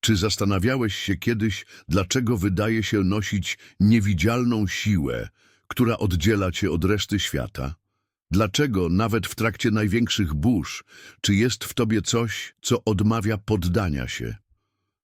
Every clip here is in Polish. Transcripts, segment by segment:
Czy zastanawiałeś się kiedyś, dlaczego wydaje się nosić niewidzialną siłę, która oddziela cię od reszty świata? Dlaczego nawet w trakcie największych burz, czy jest w tobie coś, co odmawia poddania się?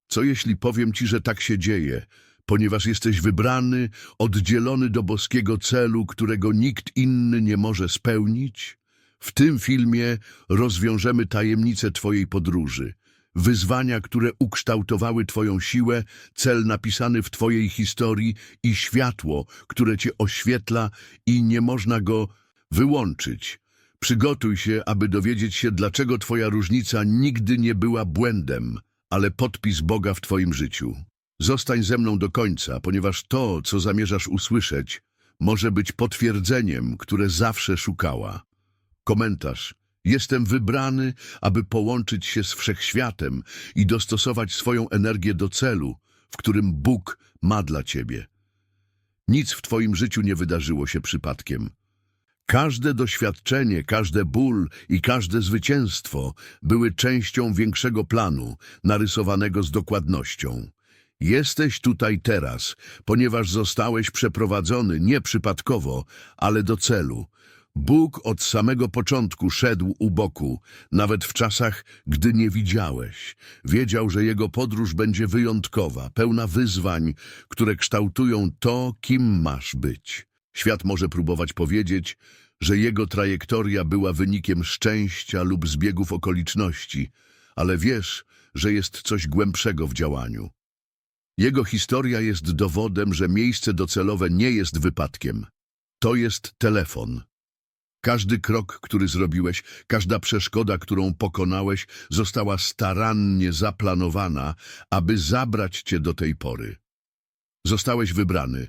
Co jeśli powiem ci, że tak się dzieje, ponieważ jesteś wybrany, oddzielony do boskiego celu, którego nikt inny nie może spełnić? W tym filmie rozwiążemy tajemnicę twojej podróży, wyzwania, które ukształtowały twoją siłę, cel napisany w twojej historii i światło, które cię oświetla i nie można go wyłączyć. Przygotuj się, aby dowiedzieć się, dlaczego twoja różnica nigdy nie była błędem, ale podpis Boga w twoim życiu. Zostań ze mną do końca, ponieważ to, co zamierzasz usłyszeć, może być potwierdzeniem, które zawsze szukała. Komentarz. Jestem wybrany, aby połączyć się z wszechświatem i dostosować swoją energię do celu, w którym Bóg ma dla ciebie. Nic w twoim życiu nie wydarzyło się przypadkiem. Każde doświadczenie, każdy ból i każde zwycięstwo były częścią większego planu, narysowanego z dokładnością. Jesteś tutaj teraz, ponieważ zostałeś przeprowadzony nie przypadkowo, ale do celu. Bóg od samego początku szedł u boku, nawet w czasach, gdy nie widziałeś. Wiedział, że jego podróż będzie wyjątkowa, pełna wyzwań, które kształtują to, kim masz być. Świat może próbować powiedzieć, że jego trajektoria była wynikiem szczęścia lub zbiegów okoliczności, ale wiesz, że jest coś głębszego w działaniu. Jego historia jest dowodem, że miejsce docelowe nie jest wypadkiem. To jest telefon. Każdy krok, który zrobiłeś, każda przeszkoda, którą pokonałeś, została starannie zaplanowana, aby zabrać cię do tej pory. Zostałeś wybrany,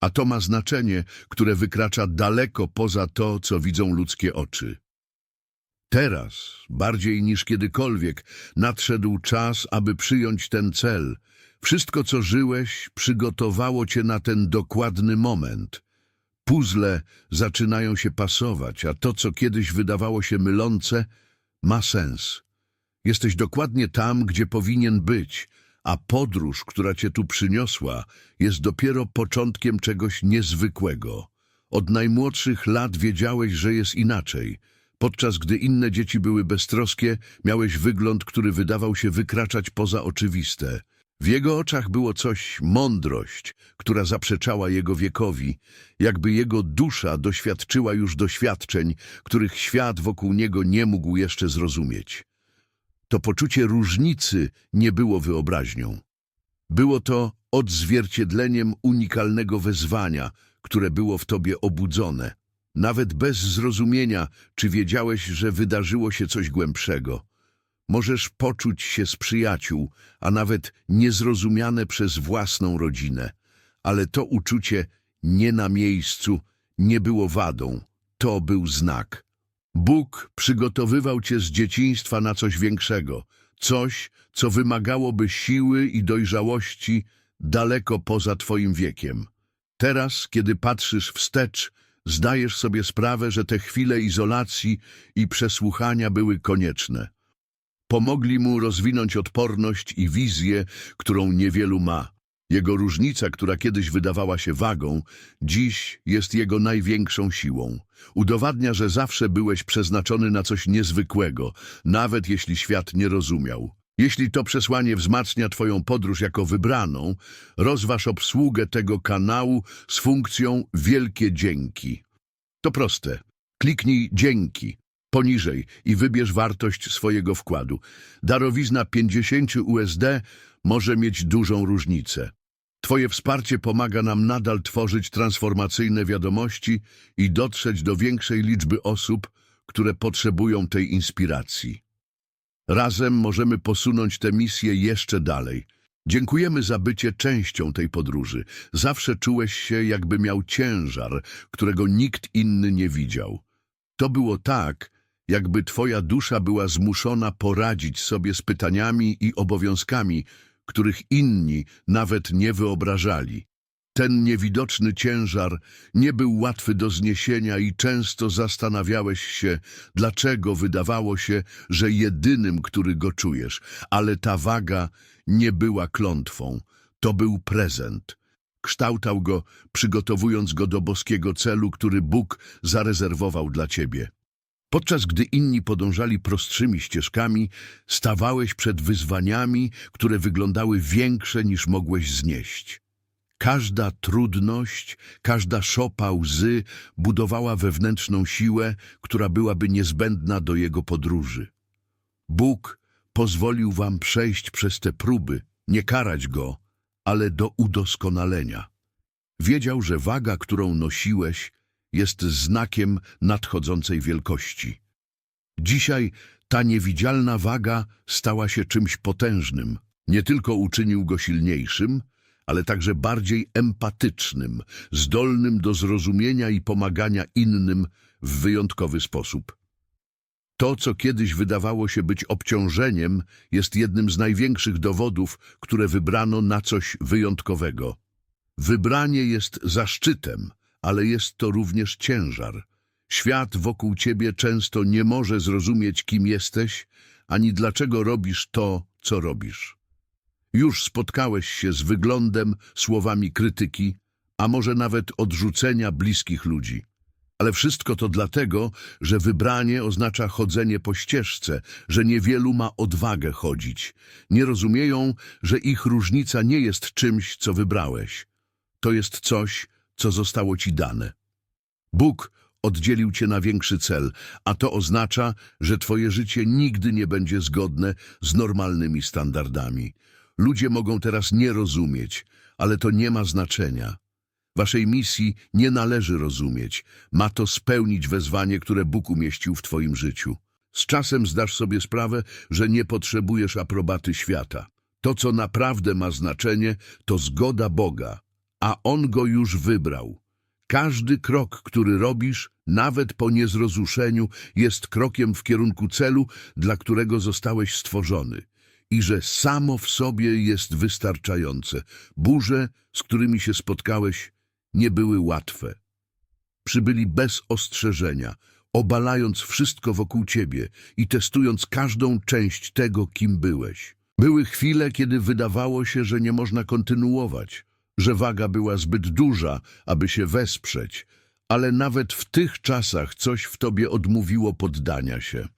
a to ma znaczenie, które wykracza daleko poza to, co widzą ludzkie oczy. Teraz, bardziej niż kiedykolwiek, nadszedł czas, aby przyjąć ten cel. Wszystko, co żyłeś, przygotowało cię na ten dokładny moment. Puzzle zaczynają się pasować, a to, co kiedyś wydawało się mylące, ma sens. Jesteś dokładnie tam, gdzie powinien być, a podróż, która cię tu przyniosła, jest dopiero początkiem czegoś niezwykłego. Od najmłodszych lat wiedziałeś, że jest inaczej. Podczas gdy inne dzieci były beztroskie, miałeś wygląd, który wydawał się wykraczać poza oczywiste. W jego oczach było coś, mądrość, która zaprzeczała jego wiekowi, jakby jego dusza doświadczyła już doświadczeń, których świat wokół niego nie mógł jeszcze zrozumieć. To poczucie różnicy nie było wyobraźnią. Było to odzwierciedleniem unikalnego wezwania, które było w tobie obudzone. Nawet bez zrozumienia, czy wiedziałeś, że wydarzyło się coś głębszego. Możesz poczuć się z przyjaciół, a nawet niezrozumiane przez własną rodzinę. Ale to uczucie nie na miejscu nie było wadą. To był znak. Bóg przygotowywał cię z dzieciństwa na coś większego, coś, co wymagałoby siły i dojrzałości daleko poza twoim wiekiem. Teraz, kiedy patrzysz wstecz, zdajesz sobie sprawę, że te chwile izolacji i przesłuchania były konieczne. Pomogli mu rozwinąć odporność i wizję, którą niewielu ma. Jego różnica, która kiedyś wydawała się wagą, dziś jest jego największą siłą. Udowadnia, że zawsze byłeś przeznaczony na coś niezwykłego, nawet jeśli świat nie rozumiał. Jeśli to przesłanie wzmacnia Twoją podróż jako wybraną, rozważ obsługę tego kanału z funkcją Wielkie Dzięki. To proste. Kliknij Dzięki poniżej i wybierz wartość swojego wkładu. Darowizna 50 USD może mieć dużą różnicę. Twoje wsparcie pomaga nam nadal tworzyć transformacyjne wiadomości i dotrzeć do większej liczby osób, które potrzebują tej inspiracji. Razem możemy posunąć tę misję jeszcze dalej. Dziękujemy za bycie częścią tej podróży. Zawsze czułeś się, jakby miał ciężar, którego nikt inny nie widział. To było tak, jakby twoja dusza była zmuszona poradzić sobie z pytaniami i obowiązkami, których inni nawet nie wyobrażali. Ten niewidoczny ciężar nie był łatwy do zniesienia i często zastanawiałeś się, dlaczego wydawało się, że jedynym, który go czujesz, ale ta waga nie była klątwą, to był prezent. Kształtał go, przygotowując go do boskiego celu, który Bóg zarezerwował dla ciebie. Podczas gdy inni podążali prostszymi ścieżkami, stawałeś przed wyzwaniami, które wyglądały większe niż mogłeś znieść. Każda trudność, każda szopa łzy budowała wewnętrzną siłę, która byłaby niezbędna do jego podróży. Bóg pozwolił wam przejść przez te próby, nie karać go, ale do udoskonalenia. Wiedział, że waga, którą nosiłeś, jest znakiem nadchodzącej wielkości. Dzisiaj ta niewidzialna waga stała się czymś potężnym. Nie tylko uczynił go silniejszym, ale także bardziej empatycznym, zdolnym do zrozumienia i pomagania innym w wyjątkowy sposób. To, co kiedyś wydawało się być obciążeniem, jest jednym z największych dowodów, które wybrano na coś wyjątkowego. Wybranie jest zaszczytem, ale jest to również ciężar. Świat wokół ciebie często nie może zrozumieć, kim jesteś, ani dlaczego robisz to, co robisz. Już spotkałeś się z wyglądem, słowami krytyki, a może nawet odrzucenia bliskich ludzi. Ale wszystko to dlatego, że wybranie oznacza chodzenie po ścieżce, że niewielu ma odwagę chodzić. Nie rozumieją, że ich różnica nie jest czymś, co wybrałeś. To jest coś, co zostało ci dane. Bóg oddzielił cię na większy cel, a to oznacza, że twoje życie nigdy nie będzie zgodne z normalnymi standardami. Ludzie mogą teraz nie rozumieć, ale to nie ma znaczenia. Waszej misji nie należy rozumieć. Ma to spełnić wezwanie, które Bóg umieścił w twoim życiu. Z czasem zdasz sobie sprawę, że nie potrzebujesz aprobaty świata. To, co naprawdę ma znaczenie, to zgoda Boga, a On go już wybrał. Każdy krok, który robisz, nawet po niezrozuszeniu, jest krokiem w kierunku celu, dla którego zostałeś stworzony. I że samo w sobie jest wystarczające. Burze, z którymi się spotkałeś, nie były łatwe. Przybyli bez ostrzeżenia, obalając wszystko wokół ciebie i testując każdą część tego, kim byłeś. Były chwile, kiedy wydawało się, że nie można kontynuować, że waga była zbyt duża, aby się wesprzeć, ale nawet w tych czasach coś w tobie odmówiło poddania się.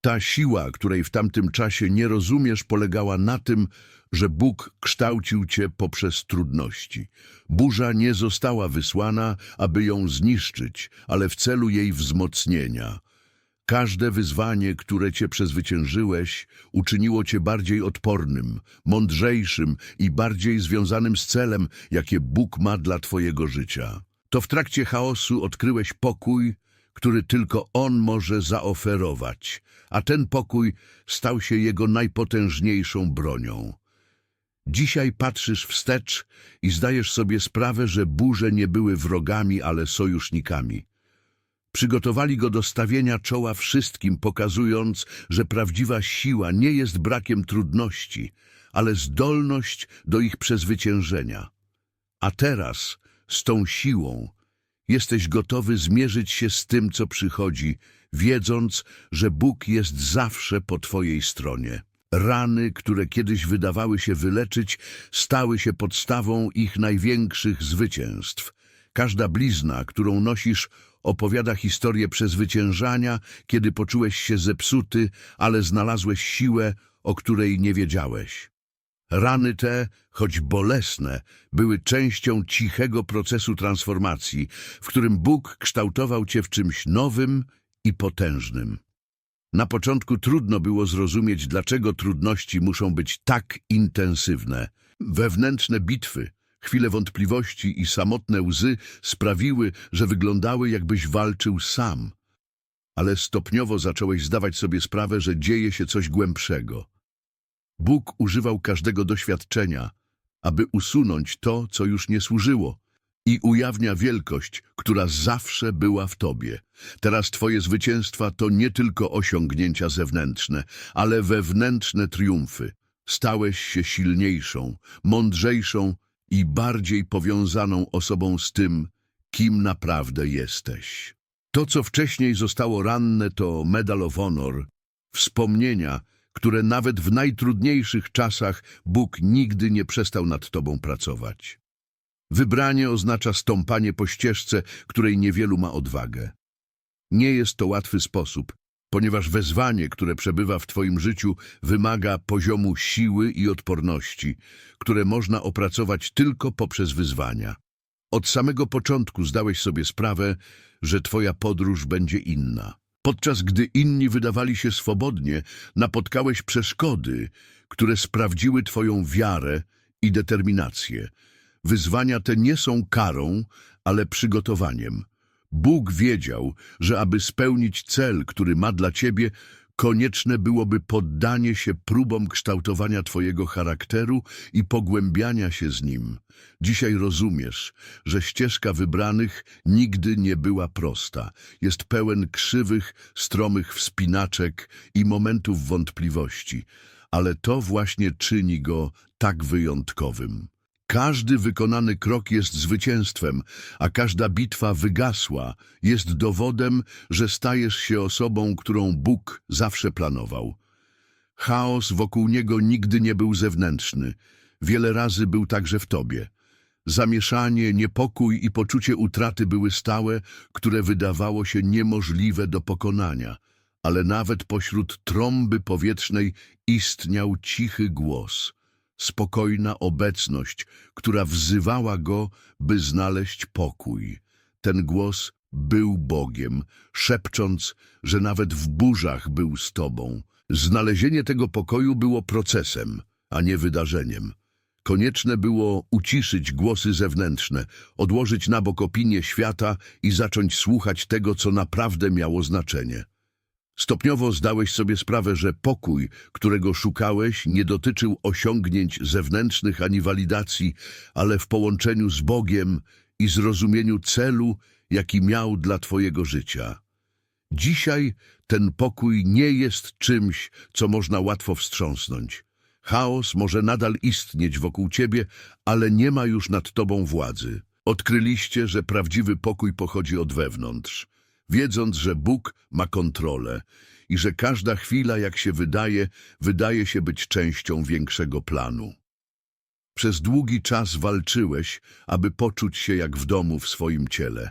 Ta siła, której w tamtym czasie nie rozumiesz, polegała na tym, że Bóg kształcił cię poprzez trudności. Burza nie została wysłana, aby ją zniszczyć, ale w celu jej wzmocnienia. Każde wyzwanie, które cię przezwyciężyłeś, uczyniło cię bardziej odpornym, mądrzejszym i bardziej związanym z celem, jakie Bóg ma dla twojego życia. To w trakcie chaosu odkryłeś pokój, który tylko On może zaoferować, a ten pokój stał się Jego najpotężniejszą bronią. Dzisiaj patrzysz wstecz i zdajesz sobie sprawę, że burze nie były wrogami, ale sojusznikami. Przygotowali go do stawienia czoła wszystkim, pokazując, że prawdziwa siła nie jest brakiem trudności, ale zdolność do ich przezwyciężenia. A teraz, z tą siłą, jesteś gotowy zmierzyć się z tym, co przychodzi, wiedząc, że Bóg jest zawsze po twojej stronie. Rany, które kiedyś wydawały się wyleczyć, stały się podstawą ich największych zwycięstw. Każda blizna, którą nosisz, opowiada historię przezwyciężania, kiedy poczułeś się zepsuty, ale znalazłeś siłę, o której nie wiedziałeś. Rany te, choć bolesne, były częścią cichego procesu transformacji, w którym Bóg kształtował cię w czymś nowym i potężnym. Na początku trudno było zrozumieć, dlaczego trudności muszą być tak intensywne. Wewnętrzne bitwy, chwile wątpliwości i samotne łzy sprawiły, że wyglądały, jakbyś walczył sam. Ale stopniowo zacząłeś zdawać sobie sprawę, że dzieje się coś głębszego. Bóg używał każdego doświadczenia, aby usunąć to, co już nie służyło i ujawnia wielkość, która zawsze była w Tobie. Teraz Twoje zwycięstwa to nie tylko osiągnięcia zewnętrzne, ale wewnętrzne triumfy. Stałeś się silniejszą, mądrzejszą i bardziej powiązaną osobą z tym, kim naprawdę jesteś. To, co wcześniej zostało ranne, to Medal of Honor, wspomnienia, które nawet w najtrudniejszych czasach Bóg nigdy nie przestał nad tobą pracować. Wybranie oznacza stąpanie po ścieżce, której niewielu ma odwagę. Nie jest to łatwy sposób, ponieważ wezwanie, które przebywa w Twoim życiu, wymaga poziomu siły i odporności, które można opracować tylko poprzez wyzwania. Od samego początku zdałeś sobie sprawę, że Twoja podróż będzie inna. Podczas gdy inni wydawali się swobodnie, napotkałeś przeszkody, które sprawdziły Twoją wiarę i determinację. Wyzwania te nie są karą, ale przygotowaniem. Bóg wiedział, że aby spełnić cel, który ma dla ciebie, konieczne byłoby poddanie się próbom kształtowania twojego charakteru i pogłębiania się z nim. Dzisiaj rozumiesz, że ścieżka wybranych nigdy nie była prosta. Jest pełen krzywych, stromych wspinaczek i momentów wątpliwości, ale to właśnie czyni go tak wyjątkowym. Każdy wykonany krok jest zwycięstwem, a każda bitwa wygasła jest dowodem, że stajesz się osobą, którą Bóg zawsze planował. Chaos wokół niego nigdy nie był zewnętrzny. Wiele razy był także w tobie. Zamieszanie, niepokój i poczucie utraty były stałe, które wydawało się niemożliwe do pokonania. Ale nawet pośród trąby powietrznej istniał cichy głos – spokojna obecność, która wzywała go, by znaleźć pokój. Ten głos był Bogiem, szepcząc, że nawet w burzach był z tobą. Znalezienie tego pokoju było procesem, a nie wydarzeniem. Konieczne było uciszyć głosy zewnętrzne, odłożyć na bok opinię świata i zacząć słuchać tego, co naprawdę miało znaczenie. Stopniowo zdałeś sobie sprawę, że pokój, którego szukałeś, nie dotyczył osiągnięć zewnętrznych ani walidacji, ale w połączeniu z Bogiem i zrozumieniu celu, jaki miał dla Twojego życia. Dzisiaj ten pokój nie jest czymś, co można łatwo wstrząsnąć. Chaos może nadal istnieć wokół Ciebie, ale nie ma już nad Tobą władzy. Odkryliście, że prawdziwy pokój pochodzi od wewnątrz wiedząc, że Bóg ma kontrolę i że każda chwila, jak się wydaje, wydaje się być częścią większego planu. Przez długi czas walczyłeś, aby poczuć się jak w domu w swoim ciele.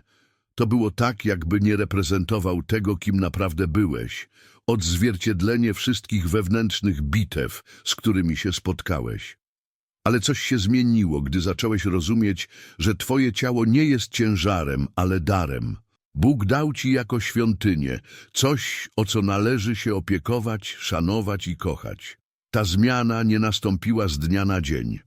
To było tak, jakby nie reprezentował tego, kim naprawdę byłeś, odzwierciedlenie wszystkich wewnętrznych bitew, z którymi się spotkałeś. Ale coś się zmieniło, gdy zacząłeś rozumieć, że twoje ciało nie jest ciężarem, ale darem. Bóg dał ci jako świątynię coś, o co należy się opiekować, szanować i kochać. Ta zmiana nie nastąpiła z dnia na dzień.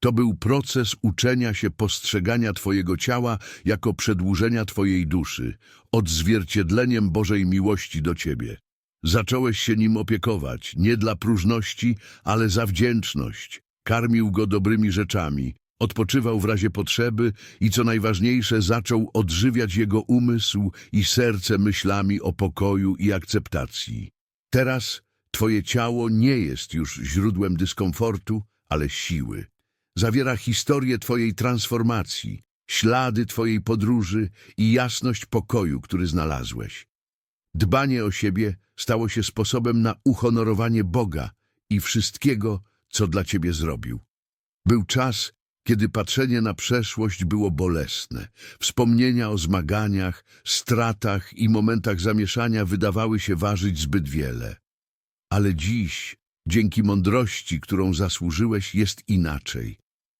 To był proces uczenia się postrzegania Twojego ciała jako przedłużenia Twojej duszy, odzwierciedleniem Bożej miłości do Ciebie. Zacząłeś się nim opiekować, nie dla próżności, ale za wdzięczność. Karmił go dobrymi rzeczami, Odpoczywał w razie potrzeby i co najważniejsze zaczął odżywiać jego umysł i serce myślami o pokoju i akceptacji. Teraz twoje ciało nie jest już źródłem dyskomfortu, ale siły. Zawiera historię twojej transformacji, ślady twojej podróży i jasność pokoju, który znalazłeś. Dbanie o siebie stało się sposobem na uhonorowanie Boga i wszystkiego, co dla ciebie zrobił. Był czas, kiedy patrzenie na przeszłość było bolesne. Wspomnienia o zmaganiach, stratach i momentach zamieszania wydawały się ważyć zbyt wiele. Ale dziś, dzięki mądrości, którą zasłużyłeś, jest inaczej.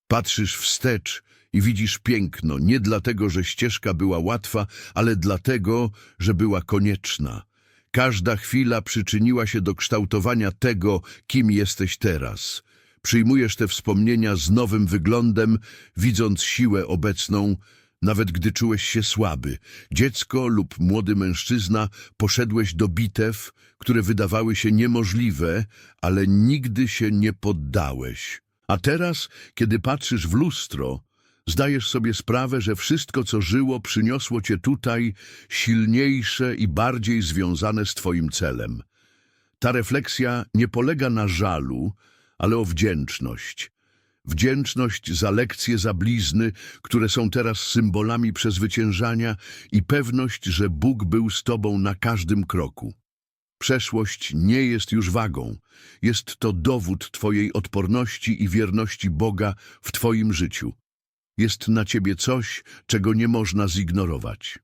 Patrzysz wstecz i widzisz piękno, nie dlatego, że ścieżka była łatwa, ale dlatego, że była konieczna. Każda chwila przyczyniła się do kształtowania tego, kim jesteś teraz. Przyjmujesz te wspomnienia z nowym wyglądem, widząc siłę obecną, nawet gdy czułeś się słaby. Dziecko lub młody mężczyzna poszedłeś do bitew, które wydawały się niemożliwe, ale nigdy się nie poddałeś. A teraz, kiedy patrzysz w lustro, zdajesz sobie sprawę, że wszystko, co żyło, przyniosło cię tutaj silniejsze i bardziej związane z twoim celem. Ta refleksja nie polega na żalu, ale o wdzięczność. Wdzięczność za lekcje, za blizny, które są teraz symbolami przezwyciężania i pewność, że Bóg był z tobą na każdym kroku. Przeszłość nie jest już wagą. Jest to dowód twojej odporności i wierności Boga w twoim życiu. Jest na ciebie coś, czego nie można zignorować.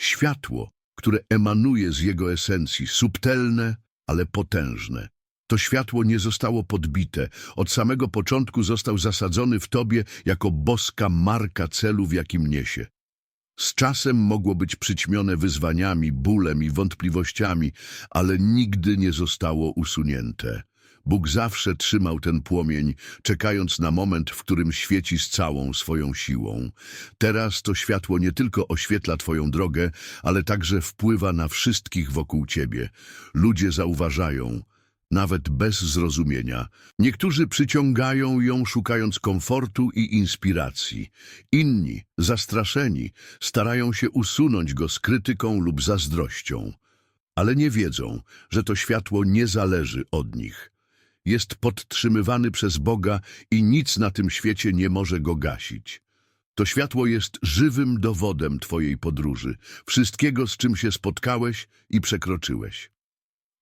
Światło, które emanuje z jego esencji, subtelne, ale potężne. To światło nie zostało podbite. Od samego początku został zasadzony w tobie jako boska marka celu, w jakim niesie. Z czasem mogło być przyćmione wyzwaniami, bólem i wątpliwościami, ale nigdy nie zostało usunięte. Bóg zawsze trzymał ten płomień, czekając na moment, w którym świeci z całą swoją siłą. Teraz to światło nie tylko oświetla Twoją drogę, ale także wpływa na wszystkich wokół Ciebie. Ludzie zauważają, nawet bez zrozumienia. Niektórzy przyciągają ją szukając komfortu i inspiracji. Inni, zastraszeni, starają się usunąć go z krytyką lub zazdrością. Ale nie wiedzą, że to światło nie zależy od nich. Jest podtrzymywany przez Boga i nic na tym świecie nie może go gasić. To światło jest żywym dowodem Twojej podróży, wszystkiego, z czym się spotkałeś i przekroczyłeś.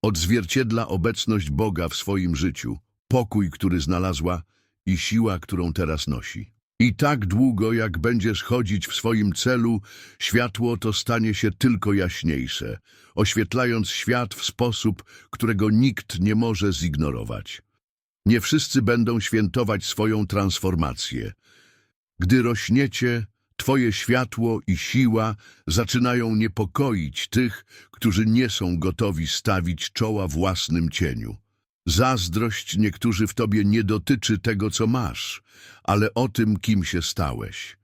Odzwierciedla obecność Boga w swoim życiu, pokój, który znalazła i siła, którą teraz nosi. I tak długo, jak będziesz chodzić w swoim celu, światło to stanie się tylko jaśniejsze, oświetlając świat w sposób, którego nikt nie może zignorować. Nie wszyscy będą świętować swoją transformację. Gdy rośniecie, Twoje światło i siła zaczynają niepokoić tych, którzy nie są gotowi stawić czoła własnym cieniu. Zazdrość niektórzy w Tobie nie dotyczy tego, co masz, ale o tym, kim się stałeś.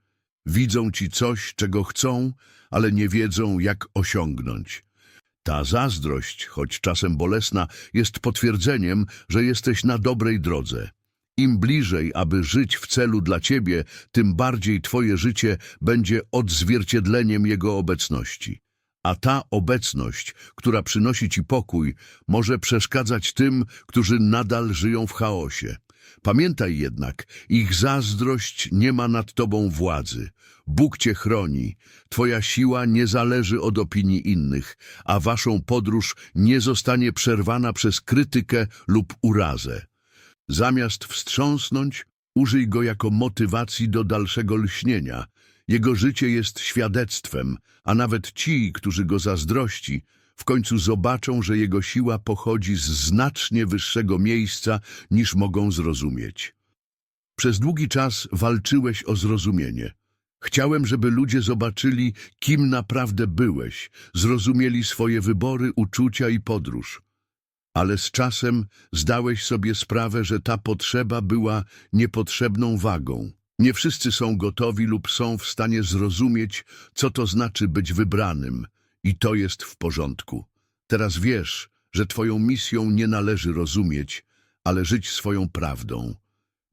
Widzą Ci coś, czego chcą, ale nie wiedzą, jak osiągnąć. Ta zazdrość, choć czasem bolesna, jest potwierdzeniem, że jesteś na dobrej drodze. Im bliżej, aby żyć w celu dla Ciebie, tym bardziej Twoje życie będzie odzwierciedleniem Jego obecności. A ta obecność, która przynosi Ci pokój, może przeszkadzać tym, którzy nadal żyją w chaosie. Pamiętaj jednak, ich zazdrość nie ma nad Tobą władzy. Bóg Cię chroni, Twoja siła nie zależy od opinii innych, a Waszą podróż nie zostanie przerwana przez krytykę lub urazę. Zamiast wstrząsnąć, użyj go jako motywacji do dalszego lśnienia. Jego życie jest świadectwem, a nawet ci, którzy go zazdrości, w końcu zobaczą, że jego siła pochodzi z znacznie wyższego miejsca, niż mogą zrozumieć. Przez długi czas walczyłeś o zrozumienie. Chciałem, żeby ludzie zobaczyli, kim naprawdę byłeś, zrozumieli swoje wybory, uczucia i podróż. Ale z czasem zdałeś sobie sprawę, że ta potrzeba była niepotrzebną wagą. Nie wszyscy są gotowi lub są w stanie zrozumieć, co to znaczy być wybranym. I to jest w porządku. Teraz wiesz, że twoją misją nie należy rozumieć, ale żyć swoją prawdą.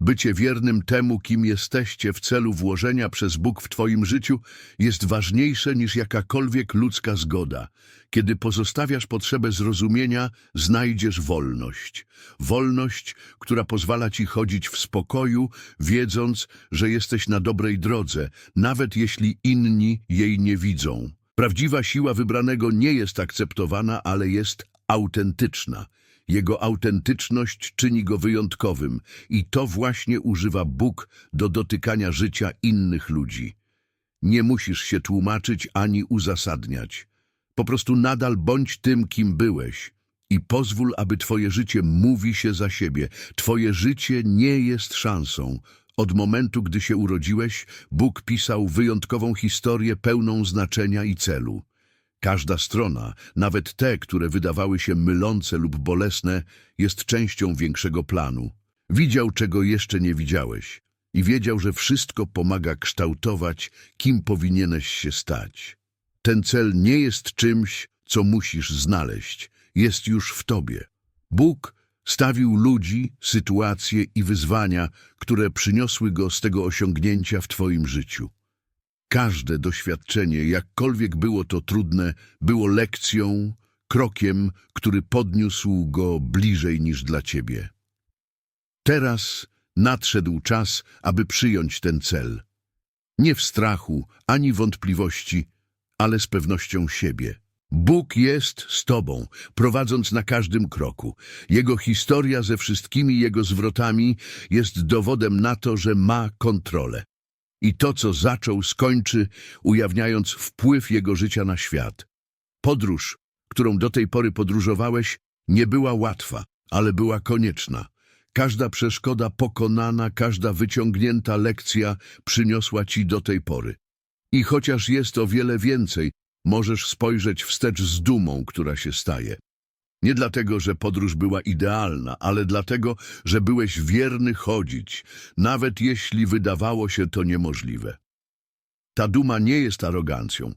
Bycie wiernym temu, kim jesteście w celu włożenia przez Bóg w Twoim życiu jest ważniejsze niż jakakolwiek ludzka zgoda. Kiedy pozostawiasz potrzebę zrozumienia, znajdziesz wolność. Wolność, która pozwala Ci chodzić w spokoju, wiedząc, że jesteś na dobrej drodze, nawet jeśli inni jej nie widzą. Prawdziwa siła wybranego nie jest akceptowana, ale jest autentyczna. Jego autentyczność czyni go wyjątkowym i to właśnie używa Bóg do dotykania życia innych ludzi. Nie musisz się tłumaczyć ani uzasadniać. Po prostu nadal bądź tym, kim byłeś i pozwól, aby twoje życie mówi się za siebie. Twoje życie nie jest szansą. Od momentu, gdy się urodziłeś, Bóg pisał wyjątkową historię pełną znaczenia i celu. Każda strona, nawet te, które wydawały się mylące lub bolesne, jest częścią większego planu. Widział, czego jeszcze nie widziałeś i wiedział, że wszystko pomaga kształtować, kim powinieneś się stać. Ten cel nie jest czymś, co musisz znaleźć, jest już w tobie. Bóg stawił ludzi, sytuacje i wyzwania, które przyniosły go z tego osiągnięcia w twoim życiu. Każde doświadczenie, jakkolwiek było to trudne, było lekcją, krokiem, który podniósł go bliżej niż dla ciebie. Teraz Nadszedł czas, aby przyjąć ten cel. Nie w strachu, ani wątpliwości, ale z pewnością siebie. Bóg jest z Tobą, prowadząc na każdym kroku. Jego historia ze wszystkimi jego zwrotami jest dowodem na to, że ma kontrolę. I to, co zaczął, skończy, ujawniając wpływ jego życia na świat. Podróż, którą do tej pory podróżowałeś, nie była łatwa, ale była konieczna. Każda przeszkoda pokonana, każda wyciągnięta lekcja przyniosła ci do tej pory. I chociaż jest o wiele więcej, możesz spojrzeć wstecz z dumą, która się staje. Nie dlatego, że podróż była idealna, ale dlatego, że byłeś wierny chodzić, nawet jeśli wydawało się to niemożliwe. Ta duma nie jest arogancją.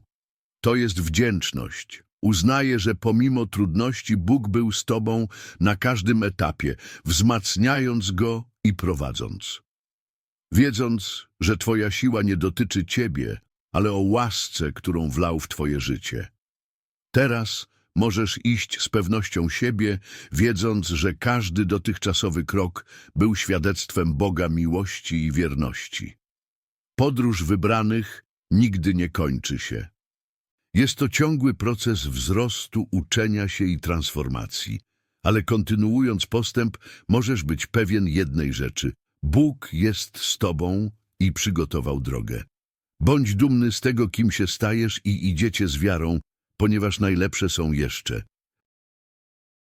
To jest wdzięczność. Uznaję, że pomimo trudności Bóg był z tobą na każdym etapie, wzmacniając go i prowadząc. Wiedząc, że twoja siła nie dotyczy ciebie, ale o łasce, którą wlał w twoje życie. Teraz możesz iść z pewnością siebie, wiedząc, że każdy dotychczasowy krok był świadectwem Boga miłości i wierności. Podróż wybranych nigdy nie kończy się. Jest to ciągły proces wzrostu, uczenia się i transformacji, ale kontynuując postęp, możesz być pewien jednej rzeczy. Bóg jest z tobą i przygotował drogę. Bądź dumny z tego, kim się stajesz i idziecie z wiarą, ponieważ najlepsze są jeszcze